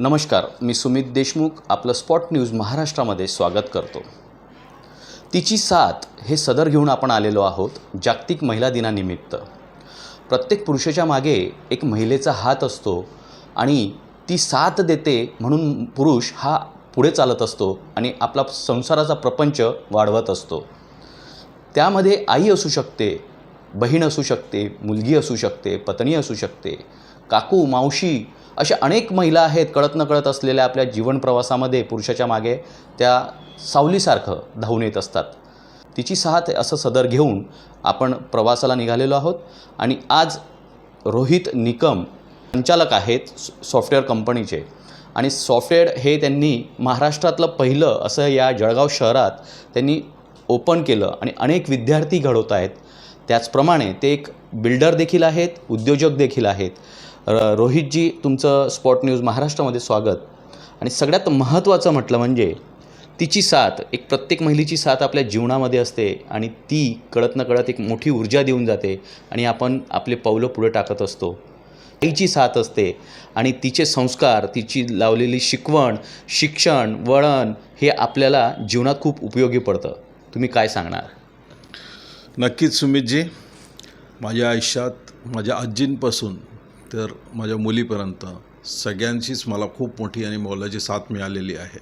नमस्कार मी सुमित देशमुख आपलं spot news महाराष्ट्रामध्ये स्वागत करतो. तिची साथ हे सदर घेऊन आपण आलेलो आहोत जागतिक महिला दिनानिमित्त. प्रत्येक पुरुषाच्या मागे एक महिलेचा हात असतो आणि ती साथ देते म्हणून पुरुष हा पुढे चालत असतो आणि आपला संसाराचा प्रपंच वाढवत असतो. त्यामध्ये आई असू शकते बहीण असू शकते मुलगी असू शकते पत्नी असू शकते काकू मावशी अशा अनेक महिला आहेत कळत न कळत असलेल्या आपल्या जीवन प्रवासामध्ये पुरुषाच्या मागे त्या सावलीसारखं धावून येत असतात. तिची साथ असं सदर घेऊन आपण प्रवासाला निघालेलो आहोत आणि आज रोहित निकम संचालक आहेत सॉफ्टवेअर कंपनीचे. आणि सॉफ्टवेअर हे त्यांनी महाराष्ट्रातलं पहिलं असं या जळगाव शहरात त्यांनी ओपन केलं आणि अनेक विद्यार्थी घडवत आहेत. त्याचप्रमाणे ते एक बिल्डर देखील आहेत उद्योजक देखील आहेत. र- रोहितजी तुमचं स्पॉट न्यूज महाराष्ट्रामध्ये स्वागत. आणि सगळ्यात महत्त्वाचं म्हटलं म्हणजे तिची साथ एक प्रत्येक महिलेची साथ आपल्या जीवनामध्ये असते आणि ती कळत न कळत एक मोठी ऊर्जा देऊन जाते आणि आपण आपले पावलं पुढे टाकत असतो. आईची साथ असते आणि तिचे संस्कार तिची लावलेली शिकवण शिक्षण वळण हे आपल्याला जीवनात खूप उपयोगी पडतं. तुम्ही काय सांगणार? नक्कीच सुमितजी. माझ्या आयुष्यात माझ्या आजींपासून तर माझ्या मुलीपर्यंत सगळ्यांचीच मला खूप मोठी आणि मोलाची साथ मिळालेली आहे.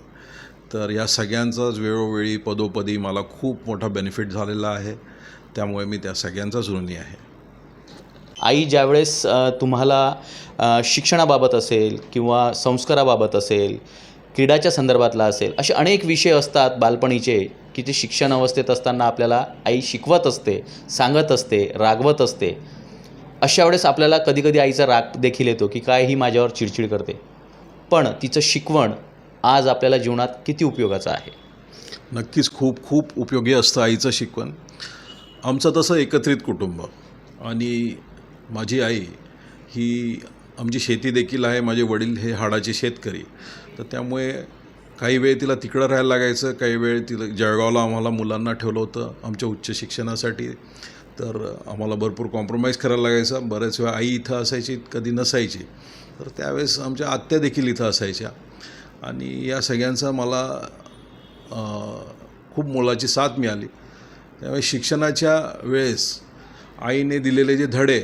तर या सगळ्यांचाच वेळोवेळी पदोपदी मला खूप मोठा बेनिफिट झालेला आहे. त्यामुळे मी त्या सगळ्यांचाच ऋणी आहे. आई ज्यावेळेस तुम्हाला शिक्षणाबाबत असेल किंवा संस्काराबाबत असेल क्रीडाच्या संदर्भातला असेल असे अनेक विषय असतात बालपणीचे की ते शिक्षण अवस्थेत असताना आपल्याला आई शिकवत असते सांगत असते रागवत असते. अशा वेळेस आपल्याला कधीकधी आईचा राग देखील येतो की काय ही माझ्यावर चिडचिड करते. पण तिचं शिकवण आज आपल्याला जीवनात किती उपयोगाचं आहे? नक्कीच खूप खूप उपयोगी असतं आईचं शिकवण. आमचं तसं एकत्रित कुटुंब आणि माझी आई ही आमची शेती देखील आहे माझे वडील हे हाडाचे शेतकरी. तर त्यामुळे काही वेळ तिला तिकडं राहायला लागायचं काही वेळ तिला जळगावला आम्हाला मुलांना ठेवलं होतं आमच्या उच्च शिक्षणासाठी. तर आम्हाला भरपूर कॉम्प्रोमाइज करायला लागायचा. बऱ्याच वेळा आई इथं असायची कधी नसायची. तर त्यावेळेस आमच्या आत्या देखील इथं असायच्या. आणि या सगळ्यांचा मला खूप मोलाची साथ मिळाली. त्यामुळे शिक्षणाच्या वेळेस आईने दिलेले जे धडे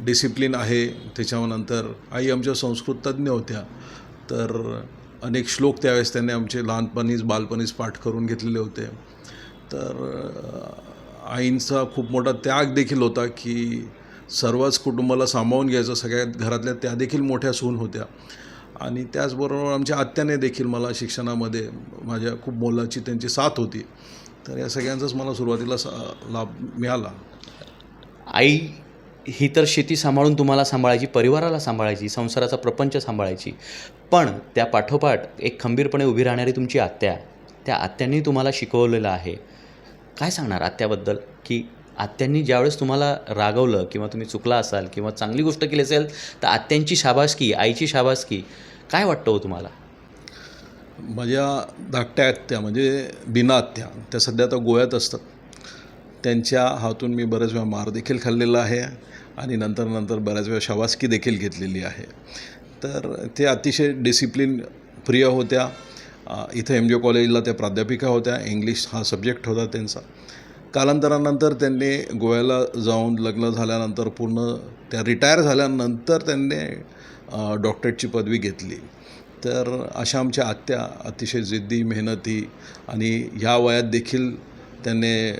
डिसिप्लिन आहे त्याच्यानंतर आई आमच्या संस्कृततज्ज्ञ होत्या. तर अनेक श्लोक त्यावेळेस त्यांनी आमचे लहानपणीच बालपणीच पाठ करून घेतलेले होते. तर आईंचा खूप मोठा त्याग देखील होता की सर्वच कुटुंबाला सामावून घ्यायचं सगळ्यात घरातल्या त्या देखील मोठ्या सून होत्या. आणि त्याचबरोबर आमच्या आत्याने देखील मला शिक्षणामध्ये माझ्या खूप मोलाची त्यांची साथ होती. तर या सगळ्यांचाच मला सुरुवातीला सा लाभ मिळाला. आई ही तर शेती सांभाळून तुम्हाला सांभाळायची परिवाराला सांभाळायची संसाराचा प्रपंच सांभाळायची. पण त्या पाठोपाठ एक खंबीरपणे उभी राहणारी तुमची आत्या त्या आत्यांनी तुम्हाला शिकवलेलं आहे. काय सांगणार आत्याबद्दल? की आत्यांनी ज्यावेळेस तुम्हाला रागवलं किंवा तुम्ही चुकला असाल किंवा चांगली गोष्ट केली असेल तर आत्यांची शाबासकी आईची शाबासकी काय वाटतं हो तुम्हाला? माझ्या धाकट्या आत्या म्हणजे बिना आत्या त्या सध्या आता गोव्यात असतात. त्यांच्या हातून मी बऱ्याच वेळा मार देखील खाल्लेला आहे आणि नंतर नंतर बऱ्याच वेळा शाबासकी देखील घेतलेली आहे. तर ते अतिशय डिसिप्लिन प्रिय होत्या. इथं एम जे कॉलेजला त्या प्राध्यापिका होत्या. इंग्लिश हा सब्जेक्ट होता त्यांचा. कालांतरानंतर त्यांनी गोव्याला जाऊन लग्न झाल्यानंतर पूर्ण त्या रिटायर झाल्यानंतर त्यांनी डॉक्टरेटची पदवी घेतली. तर अशा आमच्या आत्या अतिशय जिद्दी मेहनती आणि ह्या वयात देखील त्यांनी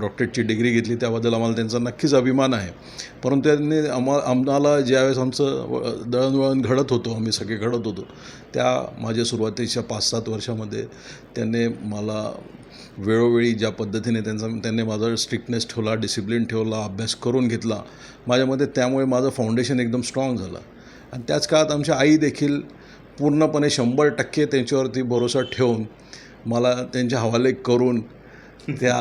डॉक्टरेटची डिग्री घेतली. त्याबद्दल आम्हाला त्यांचा नक्कीच अभिमान आहे. परंतु त्यांनी आम्हा आम्हाला ज्यावेळेस आमचं व- दळणवळण घडत होतो आम्ही सगळे घडत होतो त्या माझ्या सुरुवातीच्या पाच सात वर्षामध्ये त्यांनी मला वेळोवेळी ज्या पद्धतीने त्यांचा त्यांनी माझा स्ट्रिक्टनेस ठेवला डिसिप्लिन ठेवला अभ्यास करून घेतला माझ्यामध्ये त्यामुळे माझं फाउंडेशन एकदम स्ट्रॉंग झालं. आणि त्याच काळात आमच्या आई देखील पूर्णपणे शंभर टक्के त्यांच्यावरती भरोसा ठेवून मला त्यांच्या हवाले करून त्या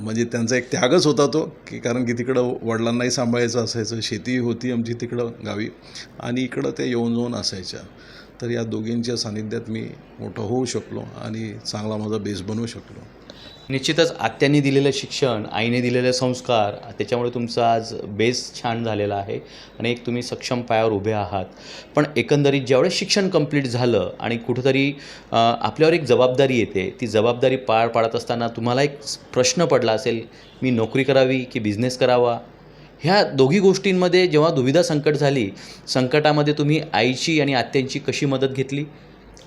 म्हणजे त्यांचा एक त्यागच होता तो की कारण की तिकडं वडिलांनाही सांभाळायचं असायचं शेती होती आमची तिकडं गावी आणि इकडं ते येऊन जाऊन असायच्या. तर या दोघींच्या सानिध्यात मी मोठं होऊ शकलो आणि चांगला माझा बेस बनवू शकलो. निश्चितच आत्यांनी दिलेलं शिक्षण आईने दिलेले संस्कार त्याच्यामुळे तुमचा आज बेस छान झालेला आहे आणि एक तुम्ही सक्षम पायावर उभे आहात. पण एकंदरीत ज्यावेळेस शिक्षण कंप्लीट झालं आणि कुठंतरी आपल्यावर एक जबाबदारी येते ती जबाबदारी पार पाडत असताना तुम्हाला एक प्रश्न पडला असेल मी नोकरी करावी की बिझनेस करावा? ह्या दोघी गोष्टींमध्ये जेव्हा दुविधा संकट झाली संकटामध्ये तुम्ही आईची आणि आत्यांची कशी मदत घेतली?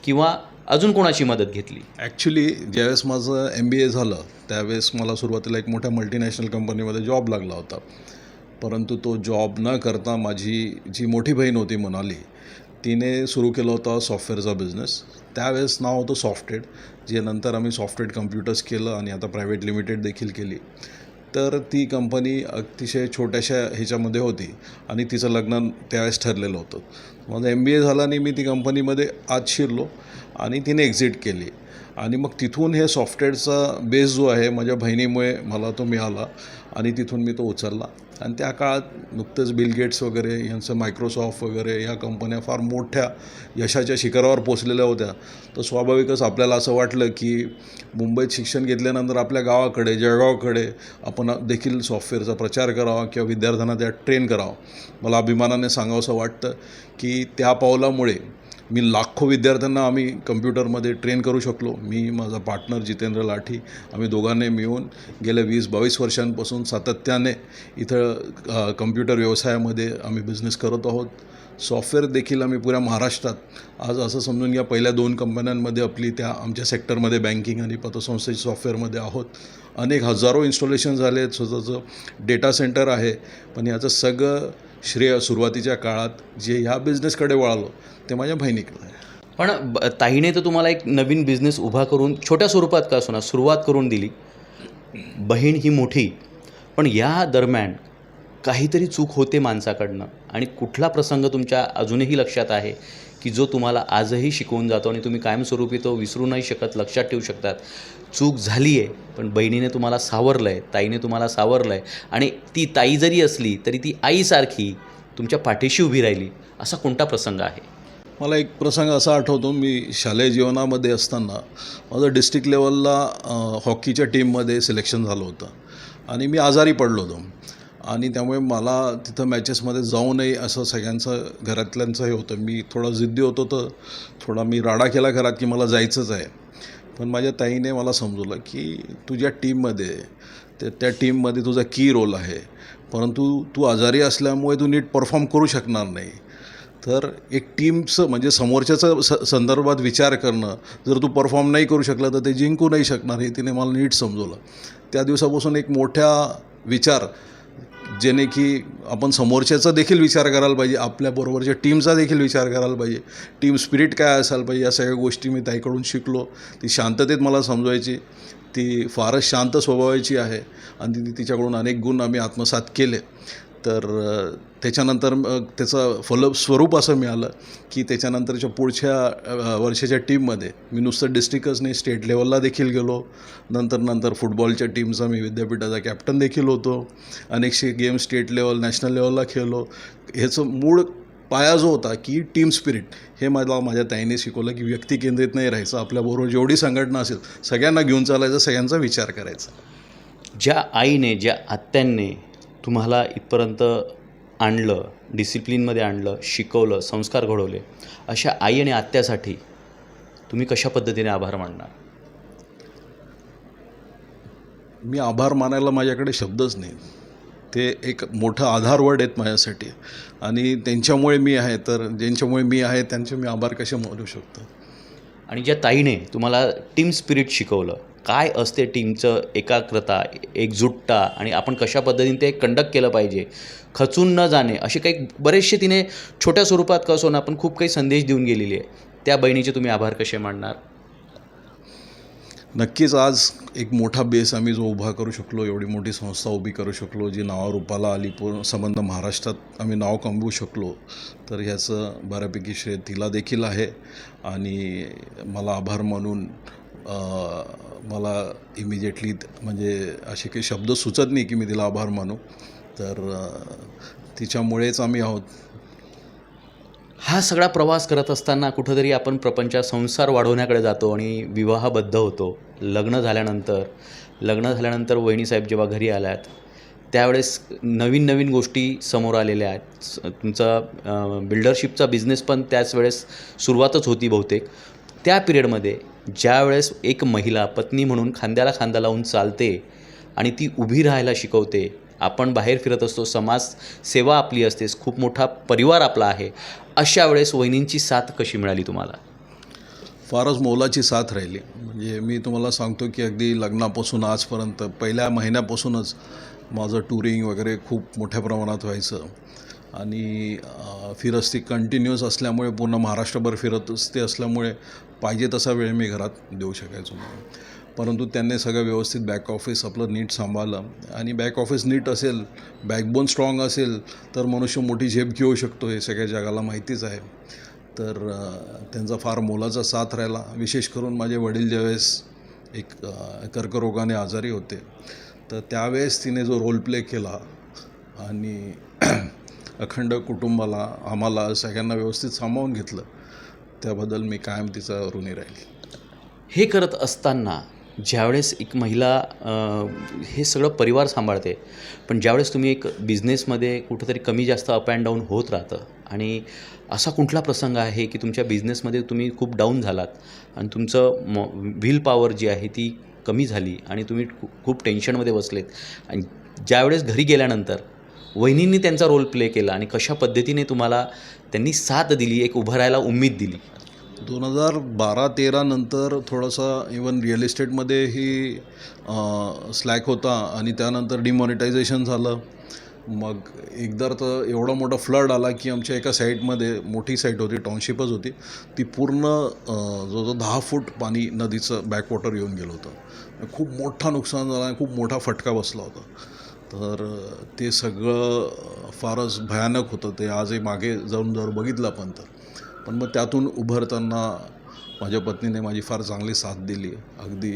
किंवा अजून कोणाची मदत घेतली? ॲक्च्युली ज्यावेळेस माझं एम बी ए झालं त्यावेळेस मला सुरुवातीला एक मोठ्या मल्टीनॅशनल कंपनीमध्ये जॉब लागला होता. परंतु तो जॉब न करता माझी जी मोठी बहीण होती म्हणाली तिने सुरू केला होता सॉफ्टवेअरचा बिझनेस त्यावेळेस नाव होतं सॉफ्टेड जे नंतर आम्ही सॉफ्टेड कम्प्युटर्स केलं आणि आता प्रायव्हेट लिमिटेड देखील केली. तर ती कंपनी अतिशय छोट्याशा ह्याच्यामध्ये होती आणि तिचं लग्न त्यावेळेस ठरलेलं होतं. माझं एम बी ए झालं आणि मी ती कंपनीमध्ये आत शिरलो आणि तिने एक्झिट केली. आणि मग तिथून हे सॉफ्टवेअरचा बेस जो आहे माझ्या बहिणीमुळे मला तो मिळाला आणि तिथून मी तो उचलला. आणि त्या काळात नुकतंच बिल गेट्स वगैरे यांचं मायक्रोसॉफ्ट वगैरे या कंपन्या फार मोठ्या यशाच्या शिखरावर पोचलेल्या होत्या. तर स्वाभाविकच आपल्याला असं वाटलं की मुंबईत शिक्षण घेतल्यानंतर आपल्या गावाकडे जळगावकडे आपण देखील सॉफ्टवेअरचा प्रचार करावा किंवा विद्यार्थ्यांना त्यात ट्रेन करावं. मला अभिमानाने सांगावंसं वाटतं की त्या पावलामुळे मी लाखो विद्यार्थ्यांना आम्ही कम्प्युटरमध्ये ट्रेन करू शकलो. मी माझा पार्टनर जितेंद्र लाठी आम्ही दोघांनी मिळून गेल्या वीस बावीस वर्षांपासून सातत्याने इथं कम्प्युटर व्यवसायामध्ये आम्ही बिझनेस करत आहोत. सॉफ्टवेअर देखील आम्ही पुऱ्या महाराष्ट्रात. आज असं समजून घ्या पहिल्या दोन कंपन्यांमध्ये आपली त्या आमच्या सेक्टरमध्ये बँकिंग आणि पतसंस्थेच्या सॉफ्टवेअरमध्ये आहोत. अनेक हजारो इन्स्टॉलेशन झाले आहेत स्वतःचं डेटा सेंटर आहे. पण याचं सगळं श्रेय सुरुवातीच्या काळात जे ह्या बिझनेसकडे वळालो ते माझ्या बहिणीकडे आहे. पण ब- ताईने तर तुम्हाला एक नवीन बिझनेस उभा करून छोट्या स्वरूपात का असो सुरुवात करून दिली. बहीण ही मोठी पण या दरम्यान काहीतरी चूक होते माणसाकडनं. आणि कुठला प्रसंग तुमच्या अजूनही लक्षात आहे की जो तुम्हाला आजही शिकवून जातो आणि तुम्ही कायमस्वरूपी तो विसरू नाही शकत लक्षात ठेवू शकतात? चूक झाली आहे पण बहिणीने तुम्हाला सावरलं आहे ताईने तुम्हाला सावरलं आहे आणि ती ताई जरी असली तरी ती आईसारखी तुमच्या पाठीशी उभी राहिली. असा कोणता प्रसंग आहे? मला एक प्रसंग असा आठवतो मी शालेय जीवनामध्ये असताना माझं डिस्ट्रिक्ट लेवलला हॉकीच्या टीममध्ये सिलेक्शन झालं होतं. आणि मी आजारी पडलो होतो. आणि त्यामुळे मला तिथं मॅचेसमध्ये जाऊ नये असं सगळ्यांचं घरातल्यांचं हे होतं. मी थोडा जिद्दी होतो तर थोडा मी राडा केला घरात की मला जायचंच आहे. पण माझ्या ताईने मला समजवलं की तुझ्या टीममध्ये ते त्या टीममध्ये तुझा की रोल आहे. परंतु तू आजारी असल्यामुळे तू नीट परफॉर्म करू शकणार नाही. तर एक टीमचं म्हणजे समोरच्याचं स संदर्भात विचार करणं जर तू परफॉर्म नाही करू शकला तर ते जिंकू नाही शकणार हे तिने मला नीट समजवलं. त्या दिवसापासून एक मोठ्या विचार जेणे की आपण समोरच्याचा देखील विचार करायला पाहिजे आपल्याबरोबरच्या टीमचा देखील विचार करायला पाहिजे. टीम स्पिरिट काय असायला पाहिजे या सगळ्या गोष्टी मी ताईकडून शिकलो. ती शांततेत मला समजवायची ती फारच शांत स्वभावाची आहे. आणि ती तिच्याकडून अनेक गुण आम्ही आत्मसात केले. तर त्याच्यानंतर मग त्याचं फलस्वरूप असं मिळालं की त्याच्यानंतरच्या पुढच्या वर्षाच्या टीममध्ये मी नुसतं डिस्ट्रिक्टच नाही स्टेट लेवलला देखील गेलो. नंतर नंतर फुटबॉलच्या टीमचा मी विद्यापीठाचा कॅप्टन देखील होतो. अनेकशे गेम स्टेट लेवल नॅशनल लेवलला खेळलो. ह्याचं मूळ पाया जो होता की टीम स्पिरिट हे मला माझ्या ताईने शिकवलं की व्यक्ती केंद्रित नाही राहायचं. आपल्याबरोबर जेवढी संघटना असेल सगळ्यांना घेऊन चालायचं सगळ्यांचा विचार करायचा. ज्या आईने ज्या आत्यांनी तुम्हाला इथपर्यंत आणलं डिसिप्लिनमध्ये आणलं शिकवलं संस्कार घडवले अशा आई आणि आत्यासाठी तुम्ही कशा पद्धतीने आभार मानणार? मी आभार मानायला माझ्याकडे शब्दच नाही. ते एक मोठं आधारवड आहेत माझ्यासाठी. आणि त्यांच्यामुळे मी आहे तर ज्यांच्यामुळे मी आहे त्यांचे मी आभार कसे मानू शकतो? आणि ज्या ताईने तुम्हाला टीम स्पिरिट शिकवलं काय असते टीमचं एकाग्रता एकजुटता आणि आपण कशा पद्धतीने ते कंडक्ट केलं पाहिजे? खचून न जाणे असे काही बरेचसे तिने छोट्या स्वरूपात का असो ना खूप काही संदेश देऊन गेलेली आहे. त्या बहिणीचे तुम्ही आभार कसे मांडणार नक्कीच आज एक मोठा बेस आम्ही जो उभा करू शकलो एवढी मोठी संस्था उभी करू शकलो जी नावारूपाला आली पूर्ण संबंध महाराष्ट्रात आम्ही नाव कमवू शकलो तर ह्याचं बऱ्यापैकी श्रेय तिला देखील आहे. आणि मला आभार मानून मला इमिजिएटली म्हणजे असे काही शब्द सुचत नाही की मी तिला आभार मानू. तर तिच्यामुळेच आम्ही आहोत. हा सगळा प्रवास करत असताना कुठंतरी आपण प्रपंचा संसार वाढवण्याकडे जातो आणि विवाहबद्ध होतो. लग्न झाल्यानंतर लग्न झाल्यानंतर वहिनीसाहेब जेव्हा घरी आल्यात त्यावेळेस नवीन नवीन गोष्टी समोर आलेल्या आहेत. तुमचा बिल्डरशिपचा बिझनेस पण त्याच वेळेस सुरुवातच होती बहुतेक. त्या पिरियडमध्ये ज्यावेळेस एक महिला पत्नी म्हणून खांद्याला खांदा लावून चालते आणि ती उभी राहायला शिकवते आपण बाहेर फिरत असतो समाज सेवा आपली असतेस खूप मोठा परिवार आपला आहे अशा वेळेस वहिनींची साथ कशी मिळाली तुम्हाला? फारच मोलाची साथ राहिली. म्हणजे मी तुम्हाला सांगतो की अगदी लग्नापासून आजपर्यंत पहिल्या महिन्यापासूनच माझं टुरिंग वगैरे खूप मोठ्या प्रमाणात व्हायचं. आणि फिरस्ती कंटिन्युअस असल्यामुळे पूर्ण महाराष्ट्रभर फिरत असते असल्यामुळे पाहिजे तसा वेळ मी घरात देऊ शकायचो नाही. परंतु त्यांनी सगळं व्यवस्थित बॅक ऑफिस आपलं नीट सांभाळलं. आणि बॅक ऑफिस नीट असेल बॅकबोन स्ट्रॉंग असेल तर मनुष्य मोठी झेप घेऊ शकतो हे सगळ्या जगाला माहितीच आहे. तर त्यांचा फार मोलाचा साथ राहिला. विशेष करून माझे वडील ज्यावेळेस एक कर्करोगाने आजारी होते तर त्यावेळेस तिने जो रोल प्ले केला आणि अखंड कुटुंबाला आम्हाला सगळ्यांना व्यवस्थित सामावून घेतलं त्याबद्दल मी कायम तिचा ऋणी राहील. हे करत असताना ज्यावेळेस एक महिला हे सगळं परिवार सांभाळते पण ज्यावेळेस तुम्ही एक बिझनेसमध्ये कुठंतरी कमी जास्त अप अँड डाऊन होत राहतं आणि असा कुठला प्रसंग आहे की तुमच्या बिझनेसमध्ये तुम्ही खूप डाऊन झालात आणि तुमचं म व्हील पॉवर जी आहे ती कमी झाली आणि तुम्ही खूप टेन्शनमध्ये बसलेत आणि ज्यावेळेस घरी गेल्यानंतर वहिनींनी त्यांचा रोल प्ले केला आणि कशा पद्धतीने तुम्हाला त्यांनी साथ दिली एक उभं राहायला उमेद दिली? दोन हजार बारा तेरा नंतर थोडासा इवन रिअल इस्टेटमध्येही स्लॅक होता आणि त्यानंतर डिमॉनिटायझेशन झालं. मग एकदा तर एवढा मोठा फ्लड आला की आमच्या एका साईटमध्ये मोठी साईट होती टाउनशिपच होती ती पूर्ण जो जवळजवळ दहा फूट पाणी नदीचं बॅकवॉटर येऊन गेलं होतं. खूप मोठा नुकसान झाला आणि खूप मोठा फटका बसला होता. तर ते सगळं फारच भयानक होतं. ते आजही मागे जाऊन जर बघितलं आपण तर. पण मग त्यातून उभरताना माझ्या पत्नीने माझी फार चांगली साथ दिली. अगदी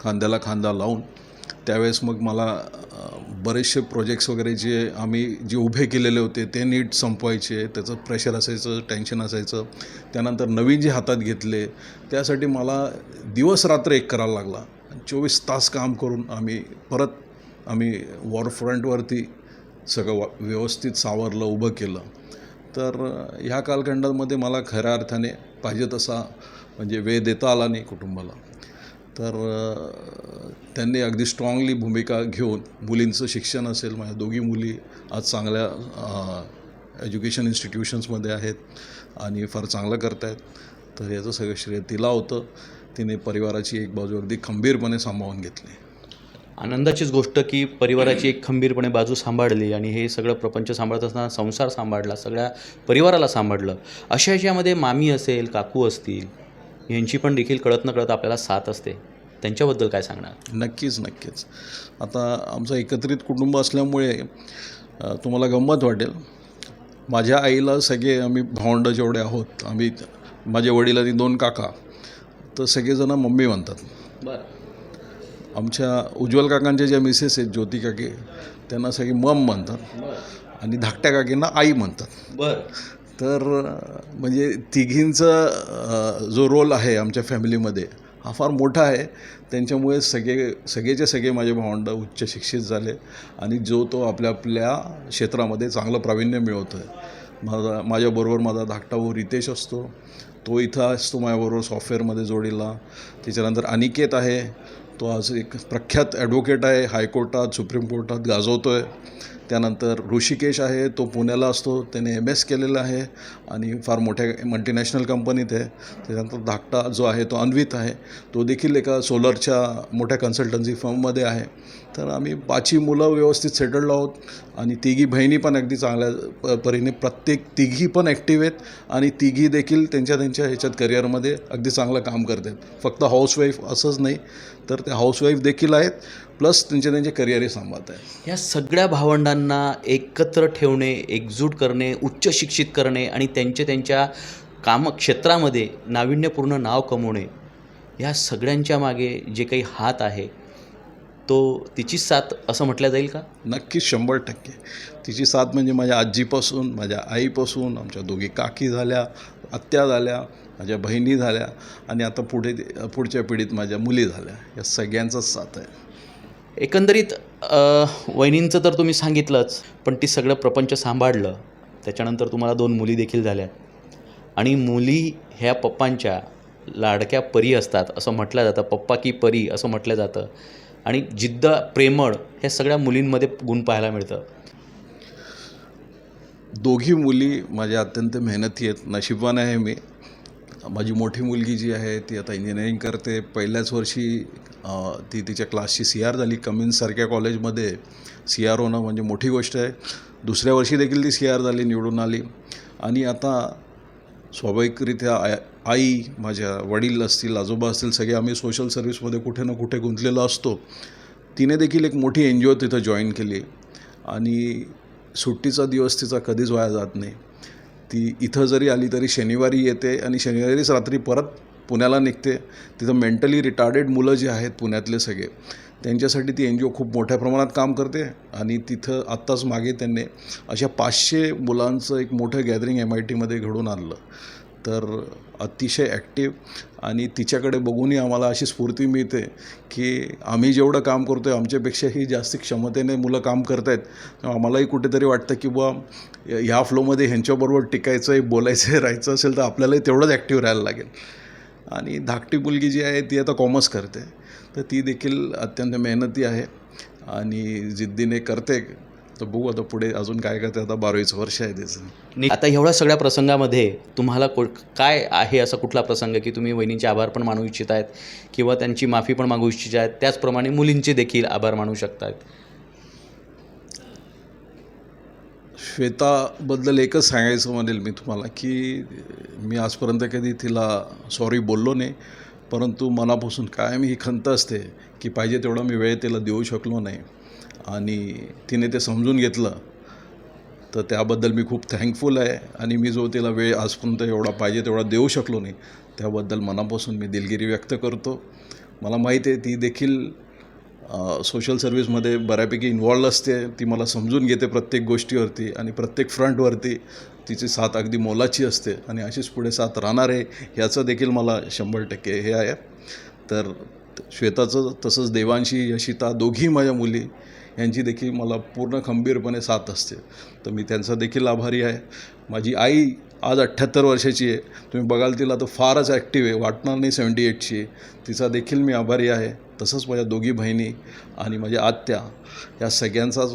खांद्याला खांदा लावून. त्यावेळेस मग मला बरेचसे प्रोजेक्ट्स वगैरे जे आम्ही जे उभे केलेले होते ते नीट संपवायचे. त्याचं प्रेशर असायचं टेन्शन असायचं. त्यानंतर नवीन जे हातात घेतले त्यासाठी मला दिवस रात्र एक करायला लागला. चोवीस तास काम करून आम्ही परत आम्ही वॉर फ्रंटवरती सगळं वा व्यवस्थित सावरलं उभं केलं. तर ह्या कालखंडामध्ये मला खऱ्या अर्थाने पाहिजे तसा म्हणजे वेळ देता आला नाही कुटुंबाला. तर त्यांनी अगदी स्ट्रॉंगली भूमिका घेऊन मुलींचं शिक्षण असेल माझ्या दोघी मुली आज चांगल्या एज्युकेशन इन्स्टिट्यूशन्समध्ये आहेत आणि फार चांगलं करत आहेत तर याचं सगळं श्रेय तिला होतं. तिने परिवाराची एक बाजू अगदी खंबीरपणे सांभाळून घेतली. आनंदाचीच गोष्ट की परिवाराची एक खंबीरपणे बाजू सांभाळली आणि हे सगळं प्रपंच सांभाळत असताना संसार सांभाळला सगळ्या परिवाराला सांभाळलं. अशा याच्यामध्ये मामी असेल काकू असतील यांची पण देखील कळत न कळत आपल्याला साथ असते. त्यांच्याबद्दल काय सांगणार? नक्कीच नक्कीच. आता आमचं एकत्रित कुटुंब असल्यामुळे तुम्हाला गंमत वाटेल. माझ्या आईला सगळे आम्ही भावंड जेवढे आहोत आम्ही माझे वडील आणि दोन काका तर सगळेजणं मम्मी म्हणतात. बरं. आमच्या उज्ज्वल काकांच्या ज्या मिसेस आहेत ज्योती काके त्यांना सगळे मम म्हणतात. आणि धाकट्या काकींना आई म्हणतात. बरं. तर म्हणजे तिघींचा जो रोल आहे आमच्या फॅमिलीमध्ये हा फार मोठा आहे. त्यांच्यामुळे सगळे सगळेचे सगळे माझे भावंड उच्च शिक्षित झाले. आणि जो तो आपल्या आपल्या क्षेत्रामध्ये चांगलं प्रावीण्य मिळवतो आहे माझा माझ्याबरोबर माझा धाकटा भाऊ रितेश असतो. तो इथं असतो माझ्याबरोबर सॉफ्टवेअरमध्ये जोडीला. त्याच्यानंतर अनिकेत आहे. तो आज एक प्रख्यात ॲडव्होकेट आहे हायकोर्टात सुप्रीम कोर्टात गाजवतो आहे त्यानंतर ऋषिकेश आहे तो पुण्याला असतो त्याने एम एस केलेला आहे आणि फार मोठ्या मल्टीनॅशनल कंपनीत आहे. त्याच्यानंतर धाकटा जो आहे तो अन्वित आहे. तो देखील एका सोलरच्या मोठ्या कन्सल्टन्सी फर्ममध्ये आहे. तर आम्ही पाचही मुलं व्यवस्थित सेटल्ड आहोत आणि तिघी बहिणी पण अगदी चांगल्या प परीने प्रत्येक तिघी पण ॲक्टिव्ह आहेत आणि तिघी देखील त्यांच्या त्यांच्या ह्याच्यात करिअरमध्ये अगदी चांगलं काम करतात. फक्त हाऊसवाईफ असंच नाही तर त्या हाऊसवाईफ देखील आहेत. प्लस त्यांचे त्यांचे करिअरही सांभाळत आहेत या सगळ्या भावंडांना एकत्र ठेवणे एकजूट करणे उच्च शिक्षित करणे आणि त्यांचे त्यांच्या कामक्षेत्रामध्ये नाविन्यपूर्ण नाव कमवणे या सगळ्यांच्या मागे जे काही हात आहे तो तिचीच साथ असं म्हटलं जाईल का? नक्कीच शंभर टक्के. तिची साथ म्हणजे माझ्या आजीपासून माझ्या आईपासून आमच्या दोघी काकी झाल्या आत्या झाल्या माझ्या बहिणी झाल्या आणि आता पुढे पुढच्या पिढीत माझ्या मुली झाल्या. या सगळ्यांचाच साथ आहे. एकंदरीत वहिनींचं तर तुम्ही सांगितलंच पण ती सगळं प्रपंच सांभाळलं. त्याच्यानंतर तुम्हाला दोन मुली देखील झाल्या. आणि मुली ह्या पप्पांच्या लाडक्या परी असतात असं म्हटलं जातं. पप्पा की परी असं म्हटलं जातं. आणि जिद्द प्रेमळ हे सगळ्या मुलींमध्ये गुण पाहायला मिळतं. दोघी मुली माझ्या अत्यंत मेहनती आहेत. नशिबवान आहे मी. माझी मोठी मुलगी जी आहे ती आता इंजिनिअरिंग करते. पहिल्याच वर्षी ती तिच्या क्लासची सी आर झाली. कमिन्ससारख्या कॉलेजमध्ये सी आर होणं म्हणजे मोठी गोष्ट आहे. दुसऱ्या वर्षी देखील ती सी आर झाली निवडून आली. आणि आता स्वाभाविकरित्या आय आई माझ्या वडील असतील आजोबा असतील सगळे आम्ही सोशल सर्व्हिसमध्ये कुठे ना कुठे गुंतलेलो असतो. तिने देखील एक मोठी एन जी ओ तिथं जॉईन केली. आणि सुट्टीचा दिवस तिचा कधीच वाया जात नाही. ती इथं जरी आली तरी शनिवारी येते आणि शनिवारीच रात्री परत पुण्याला निघते. तिथं मेंटली रिटार्डेड मुलं जी आहेत पुण्यातले सगळे त्यांच्यासाठी ती एन जी ओ खूप मोठ्या प्रमाणात काम करते आणि तिथं आत्ताच मागे त्यांनी अशा पाचशे मुलांचं एक मोठं गॅदरिंग एम आय टीमध्ये घडून आणलं. तर अतिशय ॲक्टिव्ह आणि तिच्याकडे बघूनही आम्हाला अशी स्फूर्ती मिळते की आम्ही जेवढं काम करतो आहे आमच्यापेक्षाही जास्त क्षमतेने मुलं काम करत आहेत आम्हालाही कुठेतरी वाटतं की बुवा ह्या फ्लोमध्ये ह्यांच्याबरोबर टिकायचं आहे बोलायचं आहे राहायचं असेल तर आपल्यालाही तेवढंच ॲक्टिव्ह राहायला लागेल. आणि धाकटी मुलगी जी आहे ती आता कॉमर्स करते. तर ती देखील अत्यंत मेहनती आहे आणि जिद्दीने करते. तर बघू आता पुढे अजून काय करते आता बारावीचं वर्ष आहे त्याचं. आता एवढ्या सगळ्या प्रसंगामध्ये तुम्हाला को काय आहे असा कुठला प्रसंग की तुम्ही वहिनींचे आभार पण मानू इच्छित आहेत किंवा त्यांची माफी पण मागू इच्छित आहेत? त्याचप्रमाणे मुलींचे देखील आभार मानू शकतात. श्वेताबद्दल एकच सांगायचं म्हणेल मी तुम्हाला की मी आजपर्यंत कधी तिला सॉरी बोललो नाही परंतु मनापासून कायम ही खंत असते की पाहिजे तेवढा मी वेळ तिला देऊ शकलो नाही. आणि तिने ते समजून घेतलं तर त्याबद्दल मी खूप थँकफुल आहे. आणि मी जो तिला वेळ आजपर्यंत एवढा पाहिजे तेवढा देऊ शकलो नाही त्याबद्दल मनापासून मी दिलगिरी व्यक्त करतो. मला माहीत आहे ती देखील सोशल सर्व्हिसमध्ये बऱ्यापैकी इन्वॉल्ड असते. ती मला समजून घेते प्रत्येक गोष्टीवरती आणि प्रत्येक फ्रंटवरती तिची साथ अगदी मोलाची असते आणि अशीच पुढे साथ राहणार आहे ह्याचं देखील मला शंभर टक्के हे आहे. तर श्वेताचं तसंच देवांशी यशिता दोघी माझ्या मुली यांची देखील मला पूर्ण खंबीरपणे साथ असते. तर मी त्यांचा देखील आभारी आहे. माझी आई आज अठ्ठ्याहत्तर वर्षाची आहे. तुम्ही बघाल तिला तर फारच ॲक्टिव्ह आहे. वाटणार नाही सेवन्टी एटची आहे. तिचा देखील मी आभारी आहे. तसंच माझ्या दोघी बहिणी आणि माझ्या आत्या या सगळ्यांचाच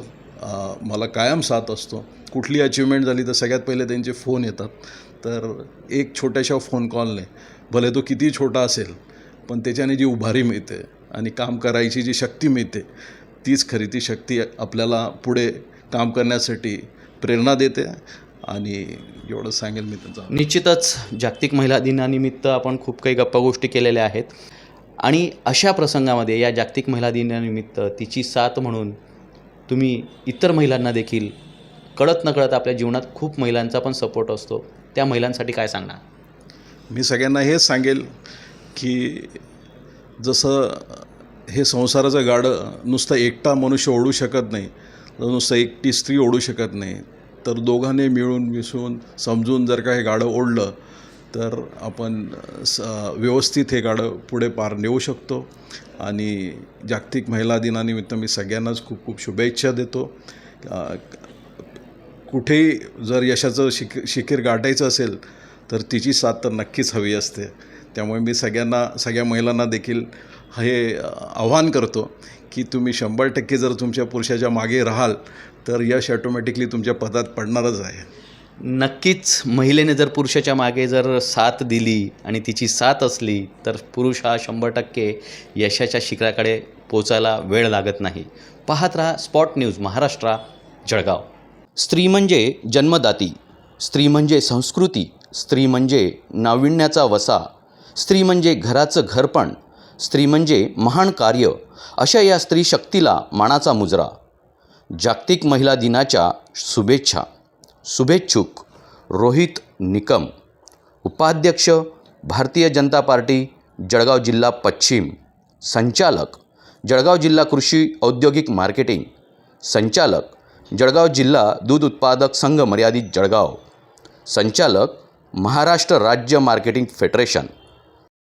मला कायम साथ असतो. कुठली अचिव्हमेंट झाली तर सगळ्यात पहिले त्यांचे फोन येतात. तर एक छोट्याशा फोन कॉलने भले तो किती छोटा असेल पण त्याच्याने जी उभारी मिळते आणि काम करायची जी शक्ती मिळते तीच खरी ती शक्ती आपल्याला पुढे काम करण्यासाठी प्रेरणा देते आणि एवढं सांगेल मी त्यांचा निश्चितच जागतिक महिला दिनानिमित्त आपण खूप काही गप्पा गोष्टी केलेल्या आहेत. आणि अशा प्रसंगामध्ये या जागतिक महिला दिनानिमित्त तिची साथ म्हणून तुम्ही इतर महिलांना देखील कळत नकळत आपल्या जीवनात खूप महिलांचा पण सपोर्ट असतो. त्या महिलांसाठी काय सांगणार? मी सगळ्यांना हेच सांगेल की जसं हे संसाराचं गाडं नुसतं एकटा मनुष्य ओढू शकत नाही नुसतं एकटी स्त्री ओढू शकत नाही. तर दोघांनी मिळून मिसळून समजून जर का हे गाडं ओढलं तर आपण स व्यवस्थित हे गाडं पुढे पार नेऊ शकतो. आणि जागतिक महिला दिनानिमित्त मी सगळ्यांनाच खूप खूप शुभेच्छा देतो. कुठेही जर यशाचं शिक शिखीर गाठायचं असेल तर तिची साथ तर नक्कीच हवी असते. त्यामुळे मी सगळ्यांना सगळ्या महिलांना देखील हे आव्हान करतो की तुम्ही शंभर टक्के जर तुमच्या पुरुषाच्या मागे राहाल तर यश ऑटोमॅटिकली तुमच्या पदात पडणारच आहे. नक्कीच महिलेने जर पुरुषाच्या मागे जर साथ दिली आणि तिची साथ असली तर पुरुष हा शंभर टक्के यशाच्या शिखराकडे पोचायला वेळ लागत नाही. पाहत राहा स्पॉट न्यूज महाराष्ट्रा जळगाव. स्त्री म्हणजे जन्मदाती स्त्री म्हणजे संस्कृती स्त्री म्हणजे नाविन्याचा वसा स्त्री म्हणजे घराचं घरपण स्त्री म्हणजे महान कार्य अशा या स्त्री शक्तीला मानाचा मुजरा. जागतिक महिला दिनाच्या शुभेच्छा. शुभेच्छुक रोहित निकम. उपाध्यक्ष भारतीय जनता पार्टी जळगाव जिल्हा पश्चिम. संचालक जळगाव जिल्हा कृषी औद्योगिक मार्केटिंग. संचालक जळगाव जिल्हा दूध उत्पादक संघ मर्यादित जळगाव. संचालक महाराष्ट्र राज्य मार्केटिंग फेडरेशन.